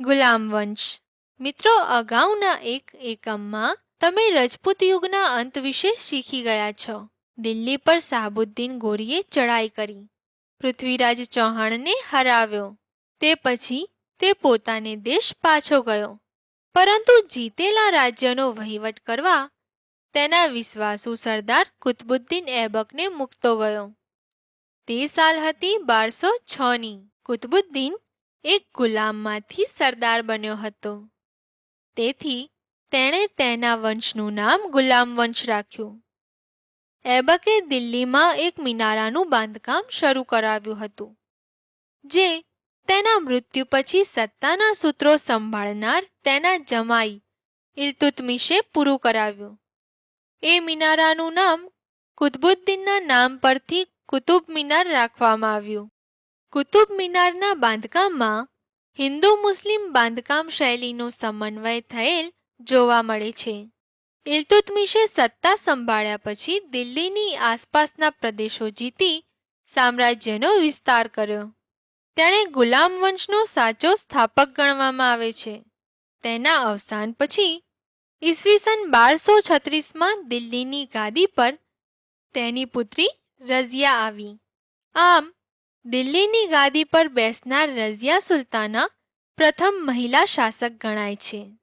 ગુલામ મિત્રો, અગાઉના એક એકમમાં તમે રજપૂત યુગના અંત વિશે શીખી ગયા છો. દિલ્હી પર શાહબુદ્દીન ગોરીએ ચડાઈ કરી. પૃથ્વીરાજ ચૌહાણને હરાવ્યો. તે પછી તે પોતાને દેશ પાછો ગયો. પરંતુ જીતેલા રાજ્યનો વહીવટ કરવા તેના વિશ્વાસુ સરદાર કુતબુદ્દીન એબકને મૂકતો ગયો. તે સાલ હતી બારસો છની કુતબુદ્દીન એક ગુલામમાંથી સરદાર બન્યો હતો. તેથી તેણે તેના વંશનું નામ ગુલામ વંશ રાખ્યું. એબકે દિલ્હીમાં એક મિનારાનું બાંધકામ શરૂ કરાવ્યું હતું, જે તેના મૃત્યુ પછી સત્તાના સૂત્રો સંભાળનાર તેના જમાઈ ઇલતુતમિશે પૂરું કરાવ્યું. એ મિનારાનું નામ કુતબુદ્દીનના નામ પરથી કુતુબ મિનાર રાખવામાં આવ્યું. કુતુબ મિનારના બાંધકામમાં હિન્દુ મુસ્લિમ બાંધકામ શૈલીનો સમન્વય થયેલ જોવા મળે છે. ઇલ્તુત્મિશે સત્તા સંભાળ્યા પછી દિલ્હીની આસપાસના પ્રદેશો જીતી સામ્રાજ્યનો વિસ્તાર કર્યો. તેણે ગુલામ વંશનો સાચો સ્થાપક ગણવામાં આવે છે. તેના અવસાન પછી ઈસવીસન બારસો છત્રીસમાં દિલ્હીની ગાદી પર તેની પુત્રી રઝિયા આવી. આમ દિલ્હીની ગાદી પર બેસનાર રઝિયા સુલતાના પ્રથમ મહિલા શાસક ગણાય છે.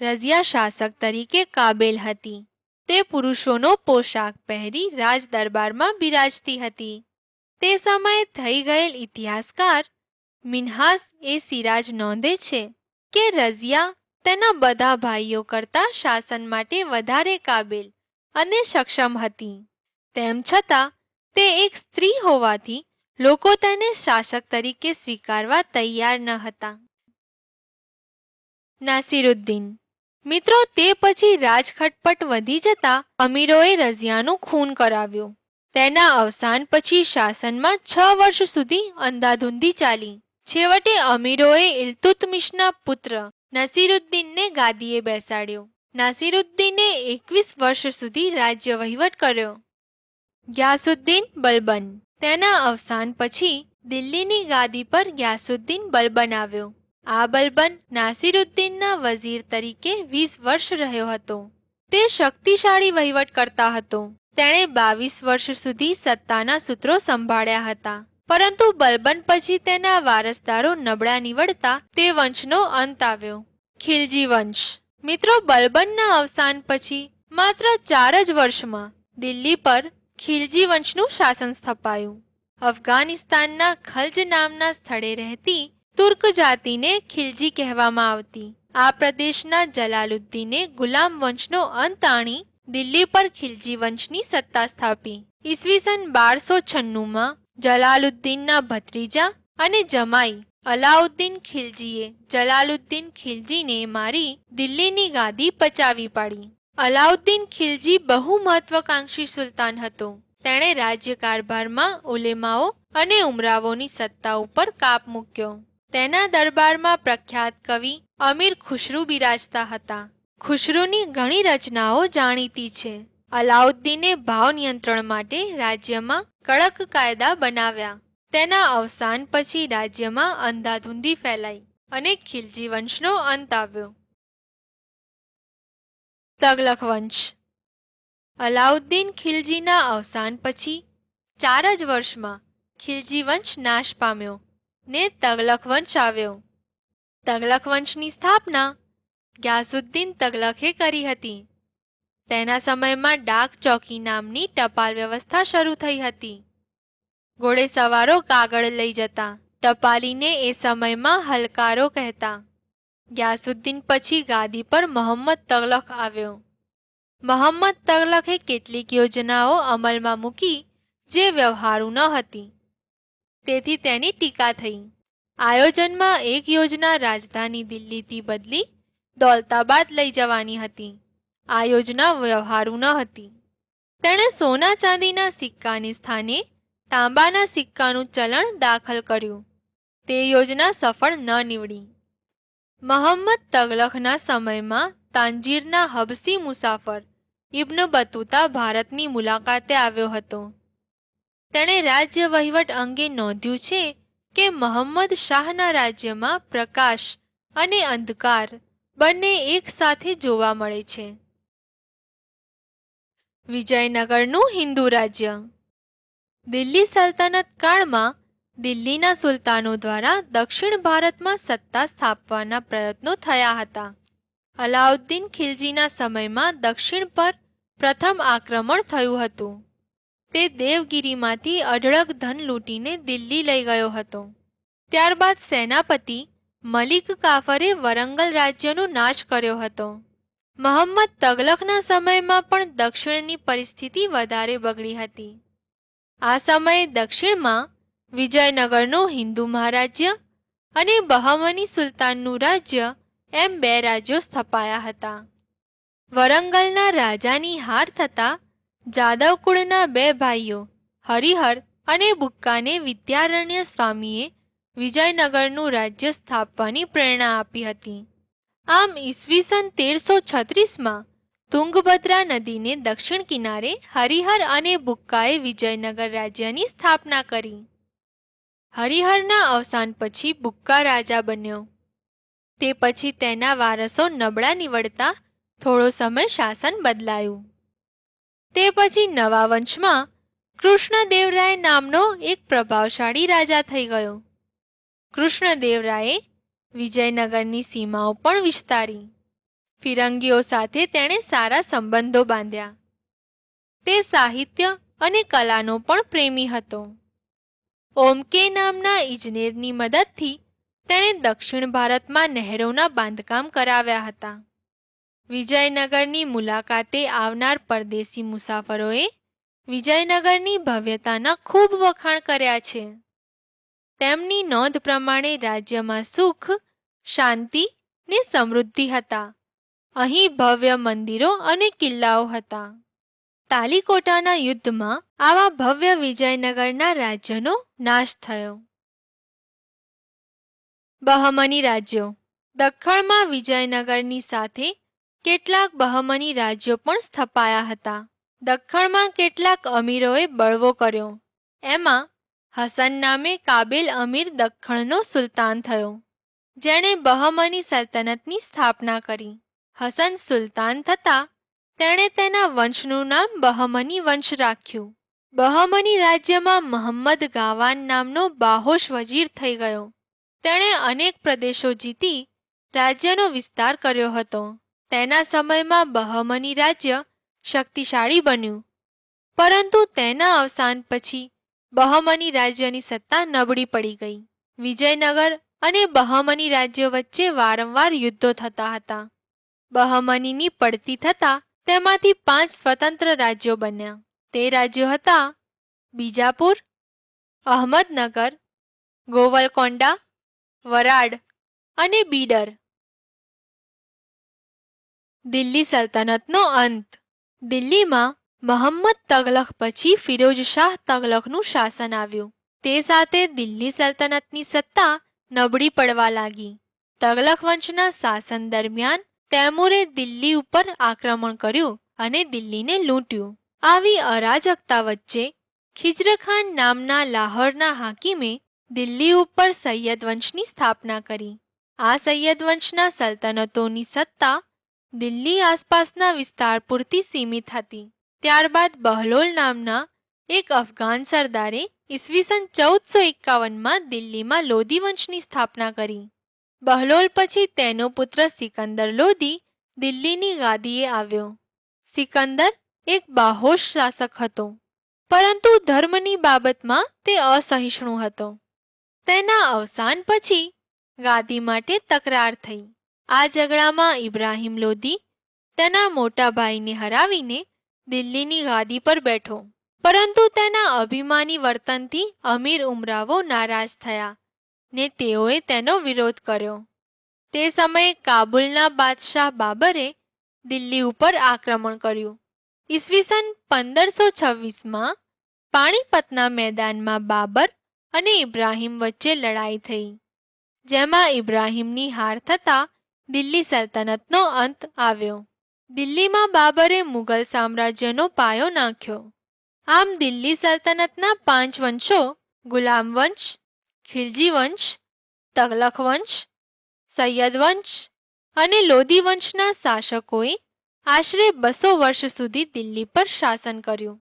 રઝિયા શાસક તરીકે કાબેલ હતી. તે પુરુષોનો પોશાક પહેરી રાજ દરબારમાં બિરાજતી હતી. તે સમયે થઈ ગયેલ ઇતિહાસકાર મિન્હાસ એ સિરાજ નોંધે છે કે રઝિયા તેના બધા ભાઈઓ કરતાં શાસન માટે વધારે કાબેલ અને સક્ષમ હતી. તેમ છતાં, તે એક સ્ત્રી હોવાથી લોકો તેને શાસક તરીકે સ્વીકારવા તૈયાર ન હતા. નાસિરુદ્દીન. મિત્રો, તે પછી રાજખટપટ વધી જતા અમીરોએ રઝિયાનું ખૂન કરાવ્યું. તેના અવસાન પછી શાસનમાં છ વર્ષ સુધી અંધાધૂંધી ચાલી. છેવટે અમીરોએ ઇલતુતમિશના પુત્ર નસીરુદ્દીનને ગાદીએ બેસાડ્યો. નાસિરુદ્દીને એકવીસ વર્ષ સુધી રાજ્ય વહીવટ કર્યો. ગ્યાસુદ્દીન બલબન. તેના અવસાન પછી દિલ્હીની ગાદી પર ગ્યાસુદ્દીન બલબન આવ્યો આ બલબન નાસિરુદ્દીનના વઝીર તરીકે વીસ વર્ષ રહ્યો હતો. તે શક્તિશાળી વહીવટ કરતા હતો. તેણે બાવીસ વર્ષ સુધી સત્તાના સૂત્રો સંભાળ્યા હતા. પરંતુ બલબન પછી તેના વારસદારો નબળા નીવડતા તે વંશનો અંત આવ્યો. ખિલજી વંશ. મિત્રો બલબનના અવસાન પછી માત્ર ચાર જ વર્ષમાં દિલ્હી પર ખિલજી વંશનું શાસન સ્થપાયું. અફઘાનિસ્તાનના ખલ્જ નામના સ્થળે રહેતી તુર્ક જાતિને ખિલજી કહેવામાં આવતી. આ પ્રદેશના જલાલુદ્દીને ગુલામ વંશનો અંત આણી દિલ્હી પર ખિલજી વંશની સત્તા સ્થાપી. ઈસવીસન બારસો છન્નુંમાં જલાલુદ્દીનના ભત્રીજા અને જમાઈ અલાઉદ્દીન ખિલજીએ જલાલુદ્દીન ખિલજીને મારી દિલ્હીની ગાદી પચાવી પાડી. અલાઉદ્દીન ખિલજી બહુ મહત્વકાંક્ષી સુલતાન હતો. તેણે રાજ્ય કારભારમાં ઉલેમાઓ અને ઉમરાવોની સત્તા ઉપર કાપ મૂક્યો. તેના દરબારમાં પ્રખ્યાત કવિ અમીર ખુશરુ બિરાજતા હતા. ખુશરૂની ઘણી રચનાઓ જાણીતી છે. અલાઉદ્દીને ભાવ નિયંત્રણ માટે રાજ્યમાં કડક કાયદા બનાવ્યા. તેના અવસાન પછી રાજ્યમાં અંધાધૂંધી ફેલાઈ અને ખિલજી વંશનો અંત આવ્યો. તગલક વંશ અલાઉદ્દીન ખિલજીના અવસાન પછી ચાર જ વર્ષમાં ખિલજી વંશ નાશ પામ્યો ને તગલક વંશ આવ્યો. તગલક વંશની સ્થાપના ગ્યાસુદ્દીન તગલખે કરી હતી. તેના સમયમાં ડાક ચોકી નામની ટપાલ વ્યવસ્થા શરૂ થઈ હતી. ઘોડે સવારો કાગળ લઈ જતા ટપાલીને એ સમયમાં હલકારો કહેતા ગ્યાસુદ્દીન પછી ગાદી પર મોહમ્મદ તગલખ આવ્યો. મોહમ્મદ તગલખે કેટલીક યોજનાઓ અમલમાં મૂકી જે વ્યવહારુ ન હતી. તેથી તેની ટીકા થઈ. આયોજનમાં એક યોજના રાજધાની દિલ્હીથી બદલી દૌલતાબાદ લઈ જવાની હતી. આ યોજના વ્યવહારુ ન હતી. તેણે સોના ચાંદીના સિક્કાને સ્થાને તાંબાના સિક્કાનું ચલણ દાખલ કર્યું. તે યોજના સફળ ન નીવડી. મોહમ્મદ તગલખના સમયમાં તાંજીરના હબસી મુસાફર ઇબ્ન બતુતા ભારતની મુલાકાતે આવ્યો હતો. તેણે રાજ્ય વહીવટ અંગે નોંધ્યું છે કે મોહમ્મદ શાહના રાજ્યમાં પ્રકાશ અને અંધકાર બંને એક સાથે જોવા મળે છે. વિજયનગરનું હિન્દુ રાજ્ય. દિલ્હી સલ્તનત કાળમાં દિલ્હીના સુલતાનો દ્વારા દક્ષિણ ભારતમાં સત્તા સ્થાપવાના પ્રયત્નો થયા હતા. અલાઉદ્દીન ખિલજીના સમયમાં દક્ષિણ પર પ્રથમ આક્રમણ થયું હતું. તે દેવગિરીમાંથી અઢળક ધન લૂંટીને દિલ્હી લઈ ગયો હતો. ત્યારબાદ સેનાપતિ મલિક કાફરે વરંગલ રાજ્યનો નાશ કર્યો હતો. મોહમ્મદ તગલકના સમયમાં પણ દક્ષિણની પરિસ્થિતિ વધારે બગડી હતી. આ સમયે દક્ષિણમાં વિજયનગરનું હિન્દુ મહારાજ્ય અને બહામની સુલતાનનું રાજ્ય એમ બે રાજ્યો સ્થપાયા હતા. વરંગલના રાજાની હાર થતાં જાદવ કુળના બે ભાઈઓ, હરિહર અને બુક્કાને વિદ્યારણ્ય સ્વામીએ વિજયનગરનું રાજ્ય સ્થાપવાની પ્રેરણા આપી હતી. આમ ઈસવીસન તેરસો છત્રીસમાં તુંગભદ્રા નદીને દક્ષિણ કિનારે હરિહર અને બુક્કાએ વિજયનગર રાજ્યની સ્થાપના કરી. હરિહરના અવસાન પછી બુક્કા રાજા બન્યો. તે પછી તેના વારસો નબળા નીવડતા થોડો સમય શાસન બદલાયું. તે પછી નવા વંશમાં કૃષ્ણદેવરાય નામનો એક પ્રભાવશાળી રાજા થઈ ગયો. કૃષ્ણદેવરાયે વિજયનગરની સીમાઓ પણ વિસ્તારી. ફિરંગીઓ સાથે તેણે સારા સંબંધો બાંધ્યા. તે સાહિત્ય અને કલાનો પણ પ્રેમી હતો. ઓમકે નામના ઇજનેરની મદદથી તેણે દક્ષિણ ભારતમાં નહેરોના બાંધકામ કરાવ્યા હતા. વિજયનગરની મુલાકાતે આવનાર પરદેશી મુસાફરોએ વિજયનગરની ભવ્યતાના ખૂબ વખાણ કર્યા છે. તેમની નોંધ પ્રમાણે રાજ્યમાં સુખ, શાંતિ ને સમૃદ્ધિ હતા. અહીં ભવ્ય મંદિરો અને કિલ્લાઓ હતા. તાલીકોટાના યુદ્ધમાં આવા ભવ્ય વિજયનગરના રાજ્યનો નાશ થયો. બહમની રાજ્યો. દખ્ખણમાં વિજયનગરની સાથે કેટલાક બહમની રાજ્યો પણ સ્થપાયા હતા. દખ્ખણમાં કેટલાક અમીરોએ બળવો કર્યો. એમાં હસન નામે કાબિલ અમીર દખ્ખણનો સુલતાન થયો. જેણે બહમની સલ્તનતની સ્થાપના કરી. હસન સુલતાન થતા તેણે તેના વંશનું નામ બહમની વંશ રાખ્યું. બહમની રાજ્યમાં મહમ્મદ ગાવાન નામનો બાહોશ વજીર થઈ ગયો. તેણે અનેક પ્રદેશો જીતી, રાજ્યનો વિસ્તાર કર્યો હતો. તેના સમયમાં બહમની રાજ્ય શક્તિશાળી બન્યું. પરંતુ તેના અવસાન પછી બહમની રાજ્યની સત્તા નબળી પડી ગઈ. વિજયનગર અને બહમની રાજ્ય વચ્ચે વારંવાર યુદ્ધો થતા હતા. બહમનીની પડતી થતા તેમાંથી પાંચ સ્વતંત્ર રાજ્યો બન્યા. તે રાજ્યો હતા બીજાપુર, અહમદનગર, ગોવલકોંડા, વરાડ અને બીડર. દિલ્હી સલ્તનતનો અંત. દિલ્હીમાં મહમ્મદ તગલખ પછી ફિરોજ શાહ તગલખનું શાસન આવ્યું. તે સાથે દિલ્હી સલ્તનતની સત્તા નબળી પડવા લાગી. તગલખ વંશના શાસન દરમિયાન તૈમૂરે દિલ્હી ઉપર આક્રમણ કર્યું અને દિલ્હીને લૂંટ્યું. આવી અરાજકતા વચ્ચે ખિજરખાન નામના લાહોરના હાકીમે દિલ્હી ઉપર સૈયદ વંશની સ્થાપના કરી. આ સૈયદ વંશના સલ્તનતોની સત્તા દિલ્હી આસપાસના વિસ્તાર પૂરતી સીમિત હતી. ત્યારબાદ બહલોલ નામના એક અફઘાન સરદારે ઈસવીસન ચૌદસો એકાવનમાં દિલ્હીમાં લોધી વંશની સ્થાપના કરી. બહલોલ પછી તેનો પુત્ર સિકંદર લોધી દિલ્હીની ગાદીએ આવ્યો. સિકંદર એક બાહોશ શાસક હતો, પરંતુ ધર્મની બાબતમાં તે અસહિષ્ણુ હતો. તેના અવસાન પછી ગાદી માટે તકરાર થઈ. આ ઝઘડામાં ઇબ્રાહિમ લોધી તેના મોટા ભાઈને હરાવીને દિલ્હીની ગાદી પર બેઠો, પરંતુ તેના અભિમાની વર્તનથી અમીર ઉમરાવો નારાજ થયા. ને તેઓએ તેનો વિરોધ કર્યો. તે સમયે કાબુલના બાદશાહ બાબરે દિલ્હી ઉપર આક્રમણ કર્યું. ઈસવીસન પંદરસો છવ્વીસમાં પાણીપતના મેદાનમાં બાબર અને ઇબ્રાહિમ વચ્ચે લડાઈ થઈ, જેમાં ઇબ્રાહિમની હાર થતાં દિલ્હી સલ્તનતનો અંત આવ્યો. દિલ્હીમાં બાબરે મુઘલ સામ્રાજ્યનો પાયો નાખ્યો. આમ દિલ્હી સલ્તનતના પાંચ વંશો ગુલામ વંશ ખિલજી વંશ તગલખ વંશ, સૈયદ વંશ અને લોદી વંશના શાસકોએ આશરે બસો વર્ષ સુધી દિલ્હી પર શાસન કર્યું.